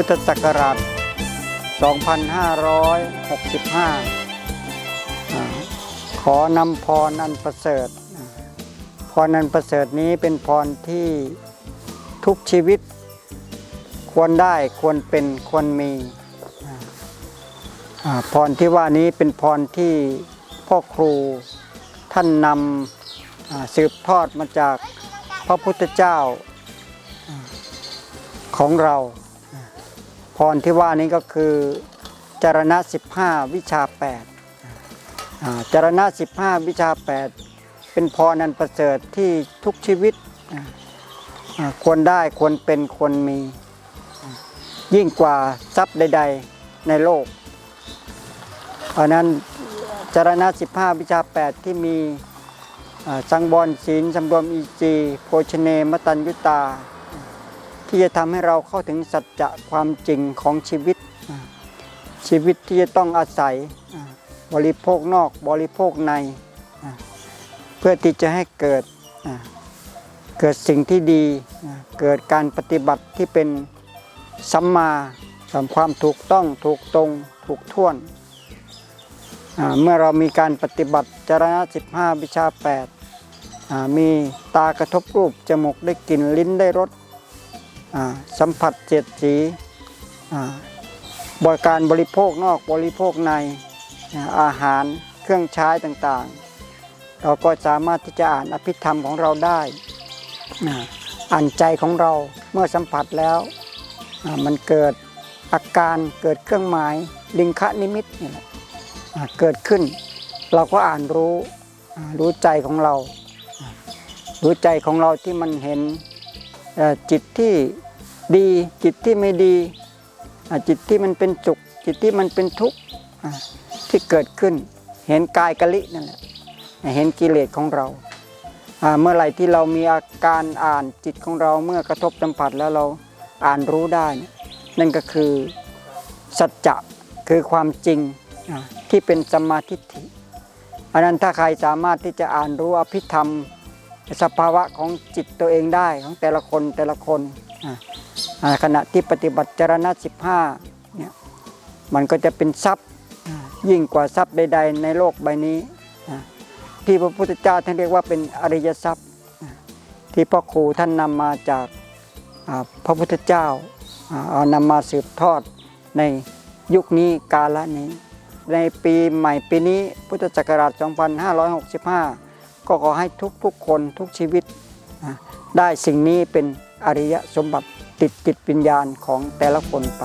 พุทธศักราช 2565อขอนำพรอันประเสริฐ พรอันประเสริฐนี้เป็นพรที่ทุกชีวิต ควรได้ควรเป็นควรมีพรที่ว่านี้เป็นพรที่พ่อครูท่านนำสืบทอดมาจากพระพุทธเจ้าของเรา พรที่ว่านี้ก็คือจารณะ 15 วิชา8อ่าจารณะ 15 วิชา 8 เป็นพรนันประเสริฐที่ทุกชีวิตควรได้ควรเป็นควรมี ยิ่งกว่าทรัพย์ใด ๆในโลก เพราะนั้นจารณะ 15 วิชา 8 ที่มีสังวรศีลสำรวมอีจี โภชเนมตัญยุตา ที่จะทำให้เราเข้าถึงสัจจะความจริงของชีวิต ชีวิตที่จะต้องอาศัยบริโภคนอกบริโภคใน เพื่อที่จะให้เกิดเกิดสิ่งที่ดี เกิดการปฏิบัติที่เป็นสัมมาสำความถูกต้องถูกตรงถูกท่วน เมื่อเรามีการปฏิบัติจารณะ15 วิชา 8 มีตากระทบรูป จมูกได้กลิ่นลิ้นได้รส สัมผัสเจ็ดสีบริการบริโภคนอกบริโภคในอาหารเครื่องใช้ต่างๆ เราก็สามารถที่จะอ่านอภิธรรมของเราได้อ่าอ่านใจของเราเมื่อสัมผัสแล้วมันเกิดอาการเกิดเครื่องหมายลิงคะนิมิตนี่แหละเกิดขึ้น เราก็อ่านรู้รู้ใจของเรา รู้ใจของเราที่มันเห็นจิตที่ ดีจิตที่ไม่ดีจิตที่มันเป็นสุขจิตที่มันเป็นทุกข์ที่เกิดขึ้น เห็นกายกะลินั่นแหละเห็นกิเลสของเราเมื่อไหร่ที่เรามีอาการอ่านจิตของเราเมื่อกระทบสัมผัสแล้วเราอ่านรู้ได้ นั่นก็คือสัจจะคือความจริงที่เป็นสมมาทิฏฐิอันนั้นถ้าใครสามารถที่จะอ่านรู้อภิธรรม สภาวะของจิตตัวเองได้ของแต่ละคนแต่ละคน ขณะที่ปฏิบัติจารณะ15เนี่ยมันก็จะเป็นทรัพย์ยิ่งกว่าทรัพย์ใด ๆ ในโลกใบนี้ ที่พระพุทธเจ้าท่านเรียกว่าเป็นอริยทรัพย์ ที่พ่อครูท่านนำมาจากพระพุทธเจ้าเอานำมาสืบทอดในยุคนี้กาลนี้ ในปีใหม่ปีนี้พุทธศักราช 2565 ก็ขอให้ทุกทุกๆคนทุกชีวิตได้สิ่งนี้เป็นอริยสมบัติ ติดจิตวิญญาณของแต่ละคนไป